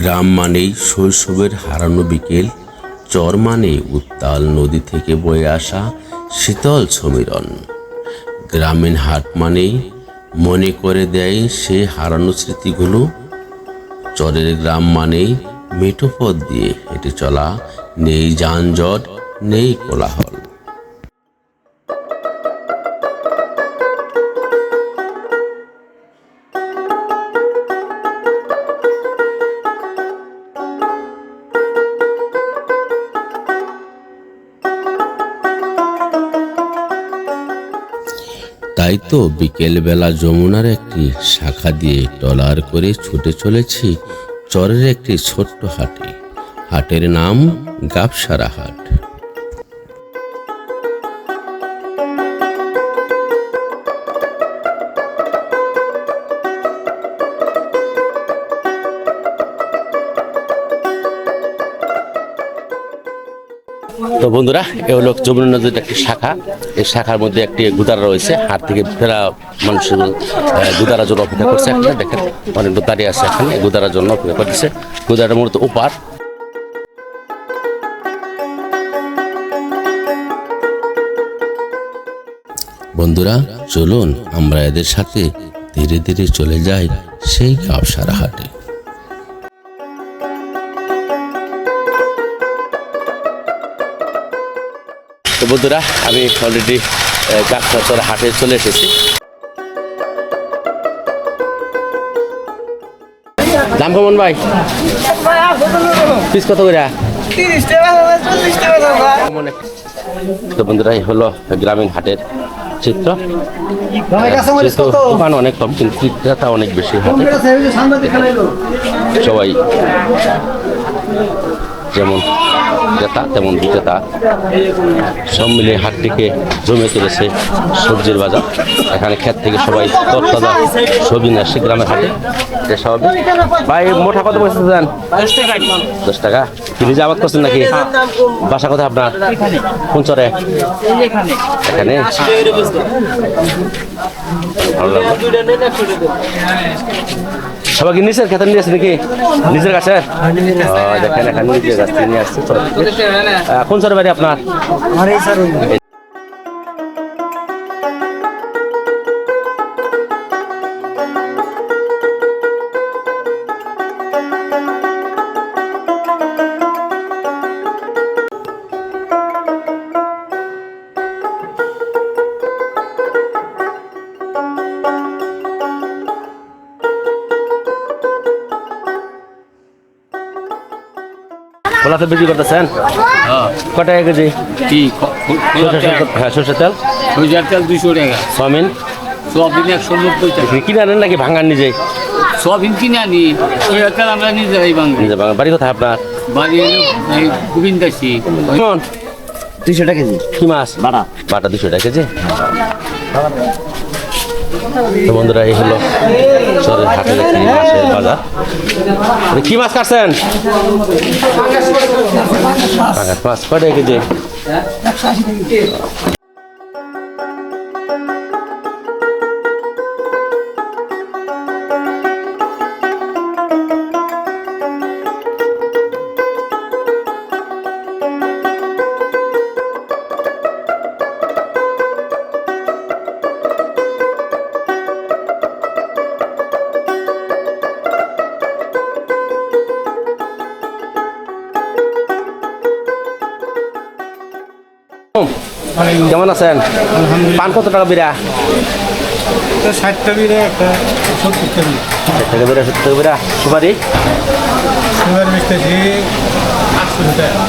গ্রাম মানেই শৈশবের হারানো বিকেল, চর মানে উত্তাল নদী থেকে বয়ে আসা শীতল সমীরণ। গ্রামীণ হাট মানেই মনে করে দেয় সে হারানো স্মৃতিগুলো। চরের গ্রাম মানেই মেঠো পথ দিয়ে হেঁটে চলা, নেই যানজট, নেই কোলাহল। তাই তো বিকেলবেলা যমুনার একটি শাখা দিয়ে টলার করে ছুটে চলেছি চরের একটি ছোট্ট হাটে। হাটের নাম গাবসারা হাট। তো বন্ধুরা, এ হলো যমুনা নদীর একটি শাখা। এই শাখার মধ্যে একটি গুদারা রয়েছে, হাট থেকে ফেরা মানুষের গুদারার জন্য অপেক্ষা করছে এখানে। দেখেন অনেক দাঁড়িয়ে আছে এখানে গুদারার জন্য অপেক্ষা করতেছে। গুদারা মূলত উপার বন্ধুরা, চলুন আমরা এদের সাথে ধীরে ধীরে চলে যাই সেই কাপসারা হাটে। তো বন্ধুরা আমি অলরেডি গাছপাচর হাটে চলে এসেছি। দাম কেমন ভাই? পিস কত করে? তো বন্ধুরা এই হলো গ্রামীণ হাটের চিত্র। দোকান অনেক কম কিন্তু ক্রেতা অনেক বেশি সবাই যেমন ক্রেতা তেমন বিক্রেতা সব মিলে হাটটিকে জমে তুলেছে সবজির বাজার। এখানে ক্ষেত থেকে সবাই তরতাজা সবজি নিয়ে আসছে গ্রামের হাটে। এটা স্বাভাবিক ভাই, মোটা কত পয়সা দেন? দশ টাকা। কি নিজে আবাদ করছেন নাকি? বাসা কোথায় আপনার? কোন চরে এখানে সবাই কি নিচের খেতে নিয়ে আসছে নাকি? নিজের কাছে? দেখেন, এখানে নিজের কাছ নিয়ে আসছে। কোন চরে বাড়ি আপনার? খোলাতে বিক্রি করতেছেন? কত টাকা কেজি? কি তেল- হ্যাঁ সরষের তেল। সরিষার তেল দুশো টাকা। চাউমিন সোয়াবিন একশো নব্বই টাকা। কিনে আনেন নাকি ভাঙান নিজে সোয়াবিন কিনে আনি। সরিষার তেল আমরা নিজেরাই ভাঙান বাড়ি কোথায় আপনার? বাড়ি গোবিন্দাসী দুইশো টাকা কেজি। কি মাছ? বাটা। বাটা দুশো টাকা কেজি? তো বন্ধুরা এই হলো শহরের একটি মাছের বাজার। কি মাছ কাটছেন? পাঠিয়ে টাকা কেজি? কেমন আছেন? পান কত টাকা বিরা? ষাটটা বিরা একটা বিরা। সত্তর বিরা। সুপারি? সুপারি মিষ্টি আটশো টাকা।